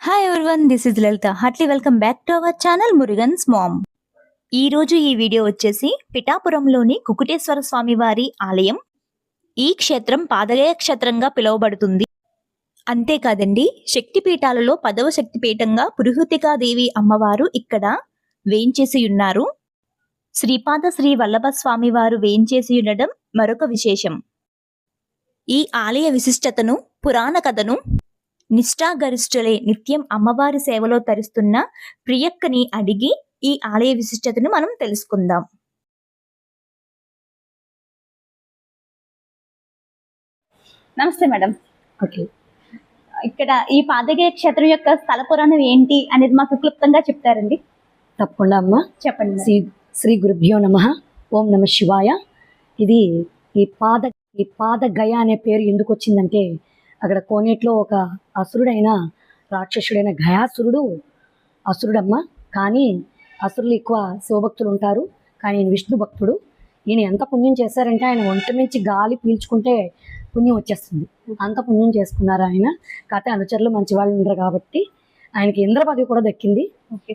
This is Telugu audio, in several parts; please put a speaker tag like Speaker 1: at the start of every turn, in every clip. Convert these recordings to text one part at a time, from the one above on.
Speaker 1: Hi everyone this is Lalitha heartly welcome back to our channel Murugan's mom ఈ రోజు ఈ వీడియో వచ్చేసి పిఠాపురంలోని కుకుటేశ్వర స్వామి వారి ఆలయం. ఈ క్షేత్రం పాదగయ క్షేత్రంగా పిలువబడుతుంది. అంతేకాదండి శక్తిపీఠాలలో పదవ శక్తిపీఠంగా పురుహూతికాదేవి అమ్మవారు ఇక్కడ వేయించేసి ఉన్నారు. శ్రీపాద శ్రీ వల్లభ స్వామి వారు వేయించేసి ఉండడం మరొక విశేషం. ఈ ఆలయ విశిష్టతను పురాణ కథను నిష్ఠాగరిష్ఠులే నిత్యం అమ్మవారి సేవలో తరిస్తున్న ప్రియక్కని అడిగి ఈ ఆలయ విశిష్టతను మనం తెలుసుకుందాం.
Speaker 2: నమస్తే మేడం.
Speaker 3: ఓకే.
Speaker 2: ఇక్కడ ఈ పాదగిరి క్షేత్రం యొక్క స్థల పురాణం ఏంటి అనేది మాకు క్లుప్తంగా చెప్తారండి.
Speaker 3: తప్పకుండా అమ్మ.
Speaker 2: చెప్పండి.
Speaker 3: శ్రీ శ్రీ గురుభ్యో నమ. ఓం నమ శివాయ. ఇది ఈ పాద ఈ పాద గయ అనే పేరు ఎందుకు వచ్చిందంటే అక్కడ కోనేట్లో ఒక అసురుడైన రాక్షసుడైన గయాసురుడు అసురుడమ్మ. కానీ అసురులు ఎక్కువ శివభక్తులు ఉంటారు. కానీ ఈయన విష్ణు భక్తుడు. ఈయన ఎంత పుణ్యం చేశారంటే ఆయన ఒంటి నుంచి గాలి పీల్చుకుంటే పుణ్యం వచ్చేస్తుంది. అంత పుణ్యం చేసుకున్నారు ఆయన. కాకపోతే అనుచరులు మంచి వాళ్ళు ఉండరు కాబట్టి ఆయనకి ఇంద్ర పదవి కూడా దక్కింది.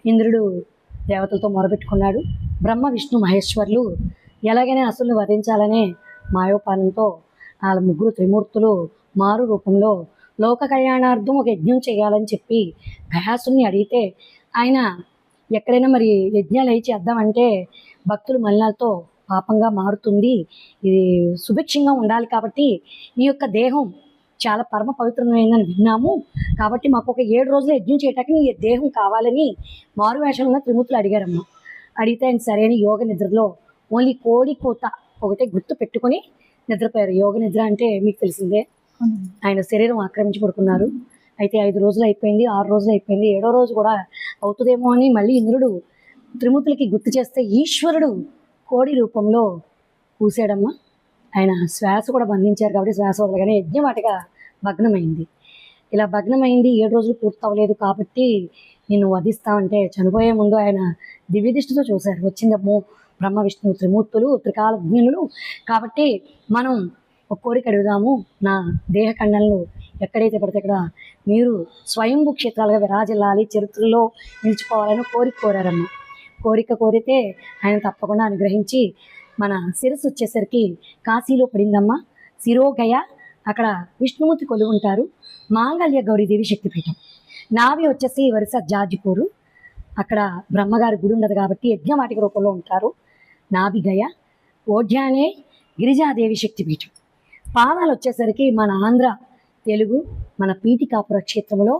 Speaker 3: ఇంద్రుడు దేవతలతో మొరపెట్టుకున్నాడు. బ్రహ్మ విష్ణు మహేశ్వర్లు ఎలాగైనా అసురులు వధించాలనే మాయోపానంతో వాళ్ళ ముగ్గురు త్రిమూర్తులు మారు రూపంలో లోక కళ్యాణార్థం ఒక యజ్ఞం చేయాలని చెప్పి గయాసుని అడిగితే ఆయన ఎక్కడైనా మరి యజ్ఞాలు అయి చేద్దామంటే భక్తులు మలినాలతో పాపంగా మారుతుంది. ఇది సుభిక్షంగా ఉండాలి కాబట్టి ఈ యొక్క దేహం చాలా పరమ పవిత్రమైందని విన్నాము. కాబట్టి మాకు ఒక ఏడు రోజులు యజ్ఞం చేయటానికి నీ దేహం కావాలని మారు వేషంలో త్రిమూర్తులు అడిగారమ్మ. అడిగితే ఆయన సరైన యోగ నిద్రలో ఓన్లీ కోడి కోత ఒకటే గుర్తు పెట్టుకొని నిద్రపోయారు. యోగ నిద్ర అంటే మీకు తెలిసిందే. ఆయన శరీరం ఆక్రమించి పడుకున్నారు. అయితే ఐదు రోజులు అయిపోయింది ఆరు రోజులు అయిపోయింది. ఏడో రోజు కూడా అవుతుందేమో అని మళ్ళీ ఇంద్రుడు త్రిమూర్తులకి గుర్తు చేస్తే ఈశ్వరుడు కోడి రూపంలో కూసాడమ్మా ఆయన శ్వాస కూడా బంధించారు కాబట్టి శ్వాస వదలగానే యజ్ఞం వాటిగా భగ్నమైంది. ఇలా భగ్నమైంది ఏడు రోజులు పూర్తవలేదు కాబట్టి నిన్ను వధిస్తామంటే చనిపోయే ముందు ఆయన దివ్యదృష్టితో చూశారు. వచ్చిందమ్మో బ్రహ్మ విష్ణు త్రిమూర్తులు త్రికాలజ్ఞులు కాబట్టి మనం ఒక కోరిక అడుగుదాము. నా దేహ ఖండనలు ఎక్కడైతే పడితే అక్కడ మీరు స్వయంభూ క్షేత్రాలుగా విరాజిల్లాలి చరిత్రలో నిలిచిపోవాలని కోరిక కోరారమ్మ. కోరిక కోరితే ఆయన తప్పకుండా అనుగ్రహించి మన శిరస్సు వచ్చేసరికి కాశీలో పడిందమ్మ. శిరోగయ అక్కడ విష్ణుమూర్తి కొలువు ఉంటారు. మాంగళ్య గౌరీదేవి శక్తిపీఠం. నావి వచ్చేసి వరుస జాజిపూరు. అక్కడ బ్రహ్మగారి గుడి ఉండదు కాబట్టి యజ్ఞవాటిక రూపంలో ఉంటారు. నాభిగయ ఓఢ్యానే గిరిజాదేవి శక్తిపీఠం. పాదాలు వచ్చేసరికి మన ఆంధ్ర తెలుగు మన పీఠికాపుర క్షేత్రంలో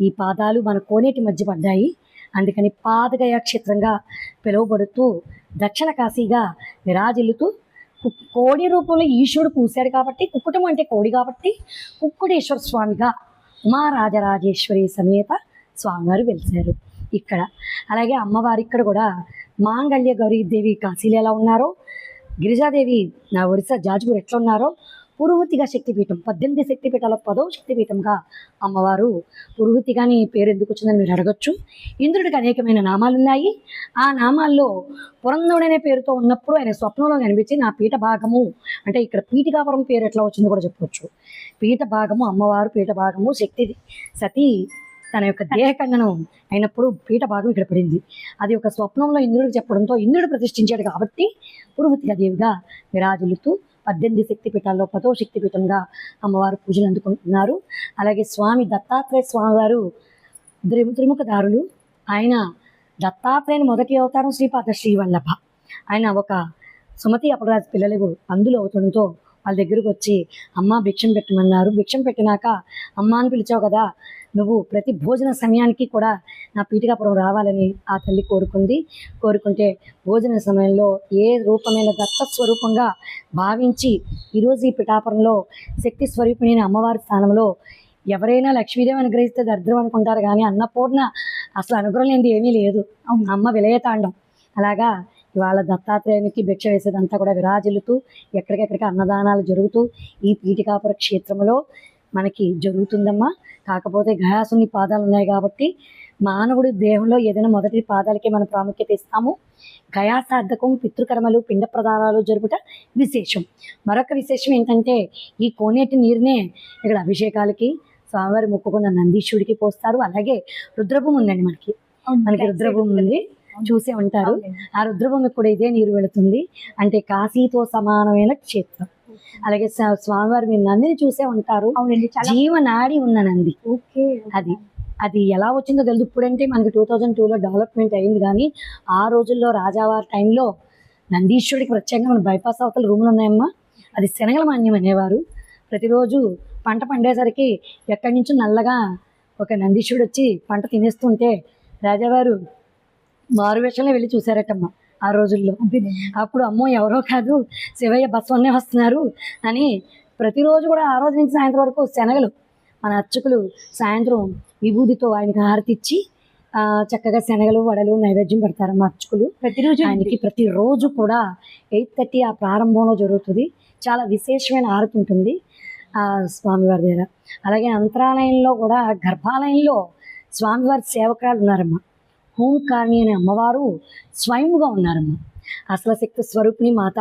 Speaker 3: ఈ పాదాలు మన కోనేటి మధ్య పడ్డాయి. అందుకని పాదగయ క్షేత్రంగా పిలువబడుతూ దక్షిణ కాశీగా విరాజిల్లుతూ కు- కోడి రూపంలో ఈశ్వరుడు కూశాడు కాబట్టి కుక్కుటం అంటే కోడి కాబట్టి కుక్కుడేశ్వర స్వామిగా ఉమారాజరాజేశ్వరి సమేత స్వామివారు వెలిశారు ఇక్కడ. అలాగే అమ్మవారి ఇక్కడ కూడా మాంగళ్య గౌరీదేవి కాశీలో ఎలా ఉన్నారో గిరిజాదేవి నా ఒరిస్సా జాజ్పూర్ ఎట్లా ఉన్నారో పురుహుతిగా శక్తిపీఠం పద్దెనిమిది శక్తిపీఠాల పదవ శక్తిపీఠంగా అమ్మవారు పురుహూతిగాని పేరు ఎందుకు వచ్చిందని మీరు అడగచ్చు. ఇంద్రుడికి అనేకమైన నామాలు ఉన్నాయి ఆ నామాల్లో పురంధరుడనే పేరుతో ఉన్నప్పుడు ఆయన స్వప్నంలో కనిపించి నా పీఠ భాగము. అంటే ఇక్కడ పీఠికాపురం పేరు ఎట్లా వచ్చిందో కూడా చెప్పవచ్చు పీఠ భాగము అమ్మవారు పీఠ భాగము శక్తి సతీ తన యొక్క దేహకంగనం అయినప్పుడు పీఠ భాగం ఇక్కడ పడింది. అది ఒక స్వప్నంలో ఇంద్రుడికి చెప్పడంతో ఇంద్రుడు ప్రతిష్ఠించాడు కాబట్టి పురుహూతిగా దేవిగా విరాజిల్లుతూ పద్దెనిమిది శక్తిపీఠాల్లో పదో శక్తిపీఠంగా అమ్మవారు పూజలు అందుకుంటున్నారు. అలాగే స్వామి దత్తాత్రేయ స్వామివారు త్రిము త్రిముఖదారులు ఆయన దత్తాత్రేయుని మొదటి అవతారం శ్రీపాద శ్రీవల్లభ ఆయన ఒక సుమతి అపరాజు పిల్లలకు అందులో అవుతుండటంతో వాళ్ళ దగ్గరకు వచ్చి అమ్మ భిక్షం పెట్టమన్నారు. భిక్షం పెట్టినాక అమ్మ అని పిలిచావు కదా నువ్వు ప్రతి భోజన సమయానికి కూడా నా పీఠికాపురం రావాలని ఆ తల్లి కోరుకుంది. కోరుకుంటే భోజన సమయంలో ఏ రూపమైన దత్త స్వరూపంగా భావించి ఈరోజు ఈ పిఠాపురంలో శక్తి స్వరూపిణి అమ్మవారి స్థానంలో ఎవరైనా లక్ష్మీదేవి అనుగ్రహిస్తే దరిద్రం అనుకుంటారు కానీ అన్నపూర్ణ అసలు అనుగ్రహం లేనిది ఏమీ లేదు. అమ్మ విలయతాండం. అలాగా ఇవాళ దత్తాత్రేయునికి భిక్ష వేసేదంతా కూడా విరాజిల్లుతూ ఎక్కడికెక్కడికి అన్నదానాలు జరుగుతూ ఈ పీఠికాపుర క్షేత్రంలో మనకి జరుగుతుందమ్మా. కాకపోతే గయాసుని పాదాలు ఉన్నాయి కాబట్టి మానవుడి దేహంలో ఏదైనా మొదటి పాదాలకే మనం ప్రాముఖ్యత ఇస్తాము. గయాసార్థకం పితృకర్మలు పిండ ప్రదానాలు జరుపుట విశేషం. మరొక విశేషం ఏంటంటే ఈ కోనేటి నీరునే ఇక్కడ అభిషేకాలకి స్వామివారి మొక్కుకున్న నందీశ్వరుడికి పోస్తారు. అలాగే రుద్రభూమి ఉందండి మనకి. మనకి రుద్రభూమి ఉంది. చూసే ఉంటారు. ఆ రుద్రభూమికి కూడా ఇదే నీరు వెళుతుంది. అంటే కాశీతో సమానమైన క్షేత్రం. అలాగే స్వా- స్వామివారి మీరు నందిని చూసే ఉంటారు. జీవనాడి ఉన్న నంది.
Speaker 2: ఓకే.
Speaker 3: అది అది ఎలా వచ్చిందో తెలియదు ఇప్పుడంటే మనకి టూ థౌజండ్ టూలో డెవలప్మెంట్ అయింది కానీ ఆ రోజుల్లో రాజావారి టైంలో నందీశ్వరుడికి ప్రత్యేకంగా మన బైపాస్ అవతల రూములు ఉన్నాయమ్మా. అది శనగల మాన్యం అనేవారు. ప్రతిరోజు పంట పండేసరికి ఎక్కడి నుంచో నల్లగా ఒక నందీశ్వరుడు వచ్చి పంట తినేస్తుంటే రాజావారు మారు వేషంలో వెళ్ళి చూశారటమ్మా ఆ రోజుల్లో. అప్పుడు అమ్మో ఎవరో కాదు శివయ్య బస్వన్నే వస్తున్నారు అని ప్రతిరోజు కూడా ఆ రోజు నుంచి సాయంత్రం వరకు శనగలు మన అర్చకులు సాయంత్రం విభూతితో ఆయనకి హారతిచ్చి చక్కగా శనగలు వడలు నైవేద్యం పెడతారమ్మ అర్చకులు.
Speaker 2: ప్రతిరోజు
Speaker 3: ఆయనకి ప్రతిరోజు కూడా ఎయిట్ థర్టీ ఆ ప్రారంభంలో జరుగుతుంది. చాలా విశేషమైన హారతి ఉంటుంది ఆ స్వామివారి దగ్గర. అలాగే అంతరాలయంలో కూడా గర్భాలయంలో స్వామివారి సేవకురాలు ఉన్నారమ్మ. హోంకారిణి అనే అమ్మవారు స్వయంగా ఉన్నారమ్మ. అసలు శక్తి స్వరూపిణి మాత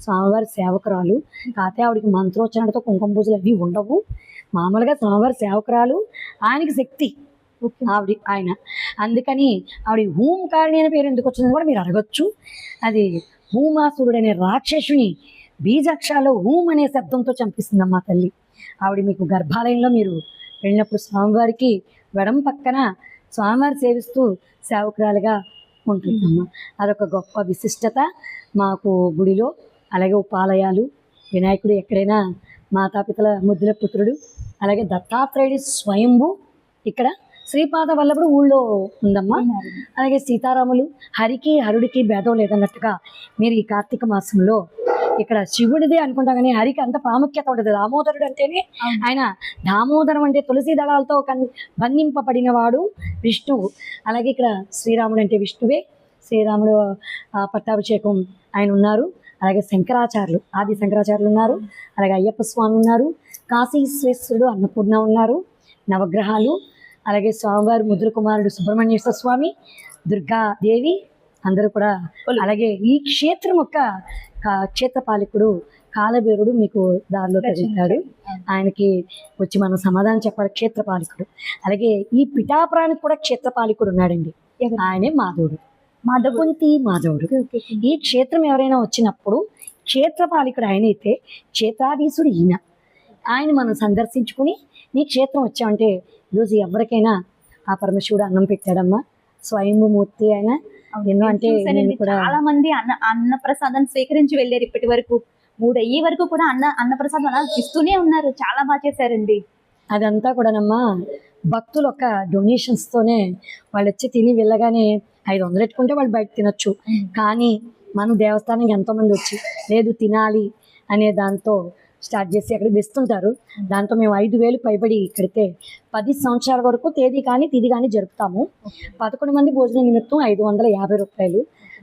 Speaker 3: స్వామివారి సేవకురాలు. కాకపోతే ఆవిడకి మంత్రోచ్చరణతో కుంకుమ పూజలు అవి ఉండవు. మామూలుగా స్వామివారి సేవకురాలు ఆయనకి శక్తి ఆవిడ ఆయన. అందుకని ఆవిడ హూంకారిణి అనే పేరు ఎందుకు వచ్చిందని కూడా మీరు అడగొచ్చు. అది భూమాసురుడు అనే రాక్షసుని బీజాక్షాలో హూం అనే శబ్దంతో చంపిస్తుందమ్మా తల్లి. ఆవిడ మీకు గర్భాలయంలో మీరు వెళ్ళినప్పుడు స్వామివారికి వెడం పక్కన స్వామివారి సేవిస్తూ సేవకురాలుగా ఉంటుందమ్మా. అదొక గొప్ప విశిష్టత మాకు గుడిలో అలాగే ఉపాలయాలు వినాయకుడు ఎక్కడైనా మాతాపితల ముద్దుల పుత్రుడు అలాగే దత్తాత్రేయుడి స్వయంభు ఇక్కడ శ్రీపాద వల్లభుడు ఊళ్ళో ఉందమ్మా. అలాగే సీతారాములు హరికి హరుడికి భేదం లేదన్నట్టుగా మీరు ఈ కార్తీక మాసంలో ఇక్కడ శివుడిదే అనుకుంటా కానీ హరికి అంత ప్రాముఖ్యత ఉంటుంది దామోదరుడు అంటేనే. ఆయన దామోదరం అంటే తులసి దళాలతో కన్ బంధింపబడిన వాడు విష్ణువు. అలాగే ఇక్కడ శ్రీరాముడు అంటే విష్ణువే. శ్రీరాముడు పట్టాభిషేకం ఆయన ఉన్నారు. అలాగే శంకరాచార్యులు ఆది శంకరాచార్యులు ఉన్నారు. అలాగే అయ్యప్ప స్వామి ఉన్నారు. కాశీ విశ్వేశ్వరుడు అన్నపూర్ణ ఉన్నారు. నవగ్రహాలు. అలాగే స్వామివారి ముద్ర కుమారుడు సుబ్రహ్మణ్యేశ్వర స్వామి దుర్గాదేవి అందరూ కూడా అలాగే ఈ క్షేత్రం యొక్క క్షేత్రపాలకుడు కాలబేరుడు మీకు దారిలో తగులుతాడు ఆయనకి వచ్చి మనం సమాధానం చెప్పాలి క్షేత్రపాలకుడు. అలాగే ఈ పిఠాపురానికి కూడా క్షేత్రపాలకుడు ఉన్నాడండి? ఆయనే మాధవుడు.
Speaker 2: మాధవ్
Speaker 3: కుంతి మాధవుడు. ఈ క్షేత్రం ఎవరైనా వచ్చినప్పుడు క్షేత్రపాలకుడు ఆయన అయితే క్షేత్రాధీశుడు ఈయన. ఆయన మనం సందర్శించుకుని నీ క్షేత్రం వచ్చామంటే ఈరోజు ఎవరికైనా ఆ పరమశివుడు అన్నం పెట్టాడమ్మా. స్వయంభూమూర్తి ఆయన ఎన్నో అంటే నేను కూడా
Speaker 2: చాలా మంది అన్న అన్న ప్రసాదం స్వీకరించి వెళ్ళారు ఇప్పటి వరకు మూడు అయ్యే వరకు కూడా అన్న అన్న ప్రసాదం అలా ఇస్తూనే ఉన్నారు. చాలా బాగా చేశారండి.
Speaker 3: అదంతా కూడానమ్మా భక్తుల యొక్క డొనేషన్స్ తోనే వాళ్ళు వచ్చి తిని వెళ్ళగానే ఐదు వందలు పెట్టుకుంటే వాళ్ళు బయట తినొచ్చు. కానీ మనం దేవస్థానానికి ఎంతో మంది వచ్చి లేదు తినాలి అనే దాంతో స్టార్ట్ చేసి అక్కడ ఇస్తుంటారు దాంతో మేము ఐదు వేలు పైబడి ఇక్కడితే పది సంవత్సరాల వరకు తేదీ కానీ తిది కానీ జరుపుతాము. పదకొండు మంది భోజన నిమిత్తం ఐదు వందల యాభై రూపాయలు.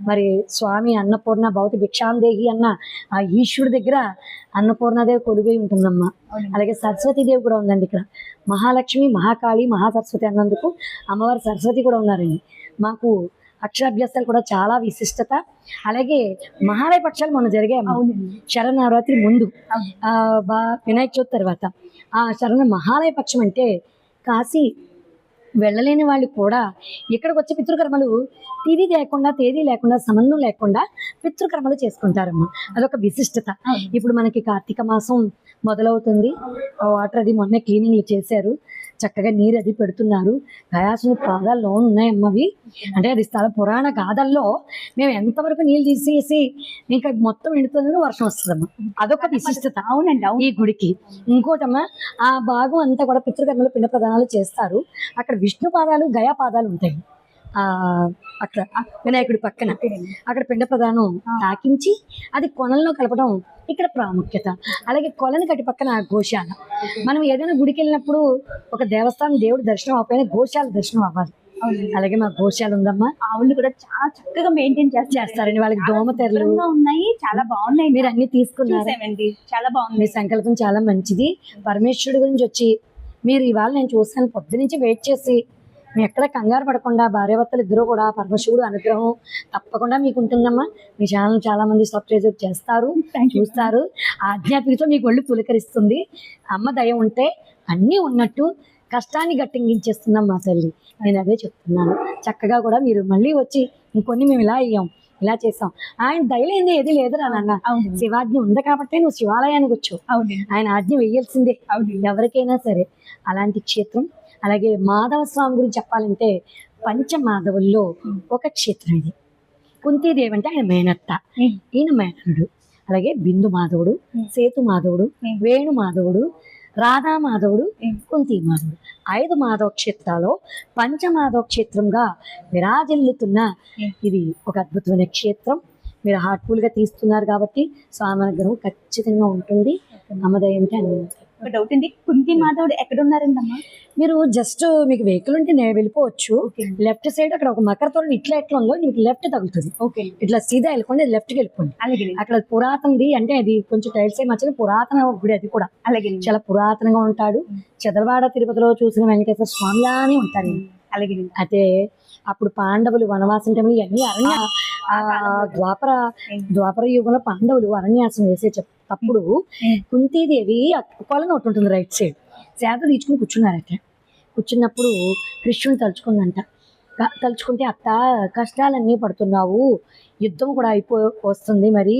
Speaker 3: మరి స్వామి అన్నపూర్ణ భవతి భిక్షాందేహి అన్న ఆ ఈశ్వరుడి దగ్గర అన్నపూర్ణదేవి కొలువై ఉంటుందమ్మా. అలాగే సరస్వతీదేవి కూడా ఉందండి ఇక్కడ. మహాలక్ష్మి మహాకాళి మహాసరస్వతి అన్నందుకు అమ్మవారి సరస్వతి కూడా ఉన్నారండి. మాకు అక్షరాభ్యాసాలు కూడా చాలా విశిష్టత. అలాగే మహాలయ పక్షాలు మొన్న జరిగాయి
Speaker 2: అవునండి.
Speaker 3: శరణవరాత్రి ముందు. బా వినాయక చవితి తర్వాత. ఆ శరణ మహాలయ పక్షం అంటే కాశీ వెళ్ళలేని వాళ్ళు కూడా ఇక్కడికి వచ్చే పితృకర్మలు తిది లేకుండా తేదీ లేకుండా సంబంధం లేకుండా పితృకర్మలు చేసుకుంటారమ్మా. అదొక విశిష్టత. ఇప్పుడు మనకి కార్తీక మాసం మొదలవుతుంది. వాటర్ అది మొన్నే క్లీనింగ్ చేశారు. చక్కగా నీరు అది పెడుతున్నారు. గయాసుని పాదాల్లో ఉన్నాయమ్మ అవి అంటే అది స్థల పురాణ గాథల్లో మేము ఎంతవరకు నీళ్ళు తీసేసి ఇంకా మొత్తం ఎండుతుందని వర్షం వస్తుందమ్మా. అదొక విశిష్టత.
Speaker 2: అవునండి అవును.
Speaker 3: ఈ గుడికి. ఇంకోటమ్మా ఆ భాగం అంతా కూడా పితృకర్మలు పిండ ప్రదానాలు చేస్తారు. అక్కడ విష్ణు పాదాలు గయా పాదాలు ఉంటాయి. అక్కడ వినాయకుడి పక్కన అక్కడ పిండ ప్రదానం తాకించి అది కొనల్లో కలపడం ఇక్కడ ప్రాముఖ్యత. అలాగే కొలని కట్టి పక్కన గోశాల. మనం ఏదైనా గుడికి వెళ్ళినప్పుడు ఒక దేవస్థానం దేవుడి దర్శనం అవ్వకపోయినా గోశాల దర్శనం అవ్వాలి. అలాగే మా గోశాల ఉందమ్మా.
Speaker 2: ఆవులు కూడా చాలా చక్కగా మెయింటైన్ చేస్తారు.
Speaker 3: చేస్తారండి వాళ్ళకి దోమతెరలు
Speaker 2: శుభ్రంగా ఉన్నాయి చాలా బాగున్నాయి.
Speaker 3: మీరు అన్ని తీసుకున్నారు?
Speaker 2: చాలా
Speaker 3: మీ
Speaker 2: బాగుంది
Speaker 3: సంకల్పం చాలా మంచిది. పరమేశ్వరుడి గురించి వచ్చి మీరు ఇవాళ నేను చూసాను పొద్దు నుంచి వెయిట్ చేసి మీ ఎక్కడ కంగారు పడకుండా భార్యాభర్తలు ఇద్దరు కూడా పరమశివుడు అనుగ్రహం తప్పకుండా మీకు ఉంటుందమ్మా. మీ ఛానల్ చాలా మంది సబ్స్క్రైబ్ చేస్తారు చూస్తారు. ఆధ్యాత్మికతో మీకు ఒళ్ళు పులకరిస్తుంది. అమ్మ దయ ఉంటే అన్నీ ఉన్నట్టు కష్టాన్ని గట్టెంగించేస్తున్నాం మా తల్లి. నేను అదే చెప్తున్నాను. చక్కగా కూడా మీరు మళ్ళీ వచ్చి ఇంకొన్ని మేము ఇలా అయ్యాం ఇలా చేసాం ఆయన దయలేంది ఏది లేదురా నాన్న. శివాజ్ఞ ఉంది కాబట్టి నువ్వు శివాలయానికి వచ్చావు.
Speaker 2: అవును.
Speaker 3: ఆయన ఆజ్ఞ వేయాల్సిందే.
Speaker 2: అవును.
Speaker 3: ఎవరికైనా సరే. అలాంటి క్షేత్రం అలాగే మాధవ స్వామి గురించి చెప్పాలంటే పంచమాధవుల్లో ఒక క్షేత్రం ఇది కుంతీదేవి అంటే ఆయన మేనత్త. ఈయన మేనరుడు అలాగే బిందు మాధవుడు. సేతు మాధవుడు. వేణు మాధవుడు రాధా మాధవుడు. కుంతి మాధవుడు ఐదు మాధవ క్షేత్రాలు పంచమాధవ క్షేత్రంగా విరాజిల్లుతున్న. ఇది ఒక అద్భుతమైన క్షేత్రం మీరు హార్ట్ఫుల్గా తీస్తున్నారు కాబట్టి స్వామి అనుగ్రహం ఖచ్చితంగా ఉంటుంది అమ్మదయ అంటే అన్ని.
Speaker 2: ఒక డౌట్ అండి కుంతి మాధవుడు ఎక్కడ ఉన్నారండి అమ్మా
Speaker 3: మీరు జస్ట్ మీకు వెహికల్ ఉంటే నేను వెళ్ళిపోవచ్చు. లెఫ్ట్ సైడ్ అక్కడ ఒక మకర తోరణ ఇట్లా ఎట్లా ఉందో మీకు లెఫ్ట్ తగులుతుంది.
Speaker 2: ఓకే
Speaker 3: ఇట్లా సీదా వెళ్ళకుండా లెఫ్ట్కి వెళ్ళిపోండి.
Speaker 2: అలాగే
Speaker 3: అక్కడ పురాతనది అంటే అది కొంచెం టైల్స్ ఏ మచ్చని పురాతన గుడి అది కూడా.
Speaker 2: అలాగే
Speaker 3: చాలా పురాతనంగా ఉంటాడు. చదలవాడ తిరుపతిలో చూసిన వెంకటేశ్వర స్వామిలానే ఉంటారు
Speaker 2: అలాగే
Speaker 3: అయితే అప్పుడు పాండవులు వనవాసం టైంలో ఇవన్నీ అరణ్య ద్వాపర ద్వాపర యుగంలో పాండవులు అరణ్యాసం వేసే చెప్- అప్పుడు కుంతీదేవి కొలను ఒకటి ఉంటుంది రైట్ సైడ్ సేద తీర్చుకుని కూర్చున్నారట. కూర్చున్నప్పుడు కృష్ణుని తలుచుకుందంట. తలుచుకుంటే అత్త కష్టాలన్నీ పడుతున్నావు. యుద్ధం కూడా అయిపో వస్తుంది మరి.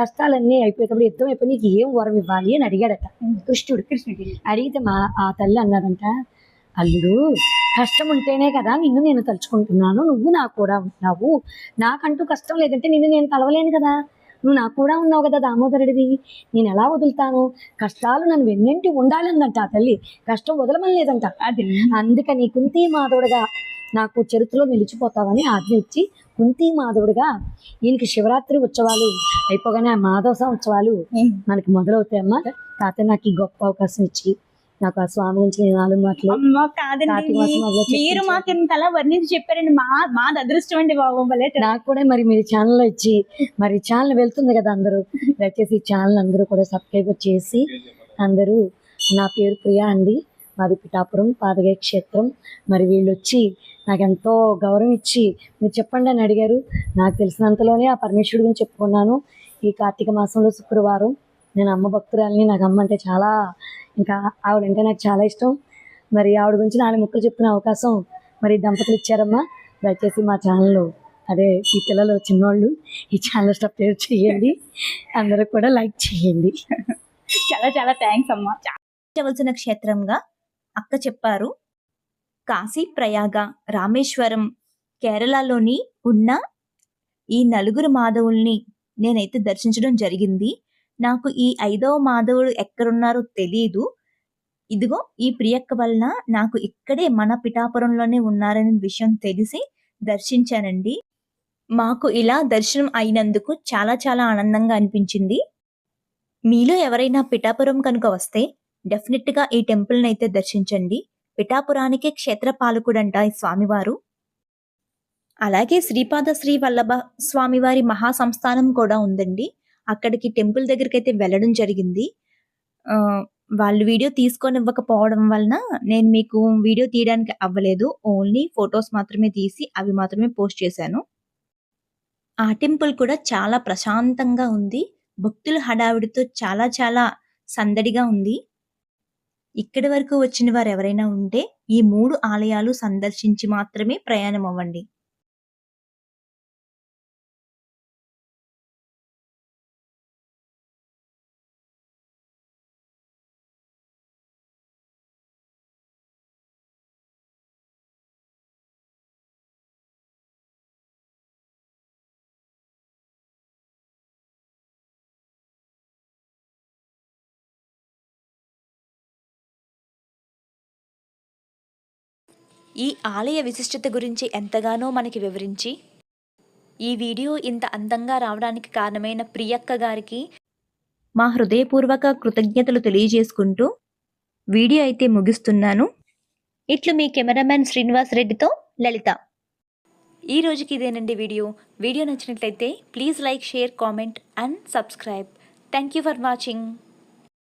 Speaker 3: కష్టాలన్నీ అయిపోయేటప్పుడు యుద్ధం అయిపోయి నీకు ఏం వరం ఇవ్వాలి అని అడిగాడట. కృష్ణుడు.
Speaker 2: కృష్ణుడి
Speaker 3: అడిగితే మా ఆ తల్లి అన్నదంట అల్లుడు కష్టం ఉంటేనే కదా నిన్ను నేను తలుచుకుంటున్నాను. నువ్వు నాకు కూడా ఉంటున్నావు. నాకంటూ కష్టం లేదంటే నిన్ను నేను కలవలేను కదా. నువ్వు నాకు కూడా ఉన్నావు కదా దామోదరుడివి. నేను ఎలా వదులుతాను? కష్టాలు నన్ను వెన్నింటి ఉండాలందంట ఆ తల్లి. కష్టం వదలమని లేదంట
Speaker 2: అది
Speaker 3: అందుకని కుంతి మాధవుడిగా నాకు చరిత్రలో నిలిచిపోతావని ఆజ్ఞ ఇచ్చి కుంతి మాధవుడిగా ఈయనకి శివరాత్రి ఉత్సవాలు అయిపోగానే ఆ మాధవ ఉత్సవాలు మనకి మొదలవుతాయమ్మా. తాత నాకు ఈ గొప్ప అవకాశం ఇచ్చి నాకు ఆ స్వామి గురించి నేను నాలుగు మాటలు
Speaker 2: మీరు. మాకు ఇంతలా వర్ణించి చెప్పారండి. మా మాది అదృష్టం అండి బాబు
Speaker 3: నాకు కూడా మరి మీరు ఛానల్ ఇచ్చి మరి ఛానల్ వెళ్తుంది కదా అందరూ. దయచేసి ఛానల్ అందరూ కూడా సబ్స్క్రైబ్ చేసి అందరూ నా పేరు ప్రియా అండి. మాది పిఠాపురం పాదగే క్షేత్రం. మరి వీళ్ళు వచ్చి నాకు ఎంతో గౌరవం ఇచ్చి మీరు చెప్పండి అని అడిగారు. నాకు తెలిసినంతలోనే ఆ పరమేశ్వరుడు గురించి చెప్పుకున్నాను. ఈ కార్తీక మాసంలో శుక్రవారం. నేను అమ్మ భక్తురాలని నాకు అమ్మ అంటే చాలా ఇంకా ఆవిడంటే నాకు చాలా ఇష్టం. మరి ఆవిడ గురించి నాలుగు ముక్కలు చెప్పుకునే అవకాశం మరి దంపతులు ఇచ్చారమ్మా. దయచేసి మా ఛానల్లో అదే ఈ పిల్లలు చిన్నోళ్ళు ఈ ఛానల్ సబ్స్క్రైబ్ చేయండి అందరూ కూడా లైక్ చేయండి
Speaker 2: చాలా చాలా థ్యాంక్స్ అమ్మా.
Speaker 1: చేయవలసిన క్షేత్రంగా అక్క చెప్పారు. కాశీ ప్రయాగ రామేశ్వరం కేరళలోని ఉన్న ఈ నలుగురు మాధవుల్ని నేనైతే దర్శించడం జరిగింది. నాకు ఈ ఐదవ మాధవుడు ఎక్కడున్నారో తెలియదు ఇదిగో ఈ ప్రియక్క వలన నాకు ఇక్కడే మన పిఠాపురంలోనే ఉన్నారనే విషయం తెలిసి దర్శించానండి. మాకు ఇలా దర్శనం అయినందుకు చాలా చాలా ఆనందంగా అనిపించింది. మీలో ఎవరైనా పిఠాపురం కనుక వస్తే డెఫినెట్గా ఈ టెంపుల్ అయితే దర్శించండి. పిఠాపురానికే క్షేత్రపాలకుడంట ఈ స్వామివారు. అలాగే శ్రీపాద శ్రీ వల్లభ స్వామివారి మహా సంస్థానం కూడా ఉందండి. అక్కడికి టెంపుల్ దగ్గరికి అయితే వెళ్ళడం జరిగింది. వాళ్ళు వీడియో తీసుకొని ఇవ్వకపోవడం వలన నేను మీకు వీడియో తీయడానికి అవ్వలేదు. ఓన్లీ ఫొటోస్ మాత్రమే తీసి అవి మాత్రమే పోస్ట్ చేశాను. ఆ టెంపుల్ కూడా చాలా ప్రశాంతంగా ఉంది. భక్తుల హడావిడితో చాలా చాలా సందడిగా ఉంది. ఇక్కడి వరకు వచ్చిన వారు ఎవరైనా ఉంటే ఈ మూడు ఆలయాలు సందర్శించి మాత్రమే ప్రయాణం అవ్వండి. ఈ ఆలయ విశిష్టత గురించి ఎంతగానో మనకి వివరించి ఈ వీడియో ఇంత అందంగా రావడానికి కారణమైన ప్రియక్క గారికి మా హృదయపూర్వక కృతజ్ఞతలు తెలియజేసుకుంటూ వీడియో అయితే ముగిస్తున్నాను. ఇట్లు మీ కెమెరామ్యాన్ శ్రీనివాస్ రెడ్డితో లలిత. ఈ రోజుకి ఇదేనండి వీడియో. వీడియో నచ్చినట్లయితే please like share comment and subscribe. Thank you for watching.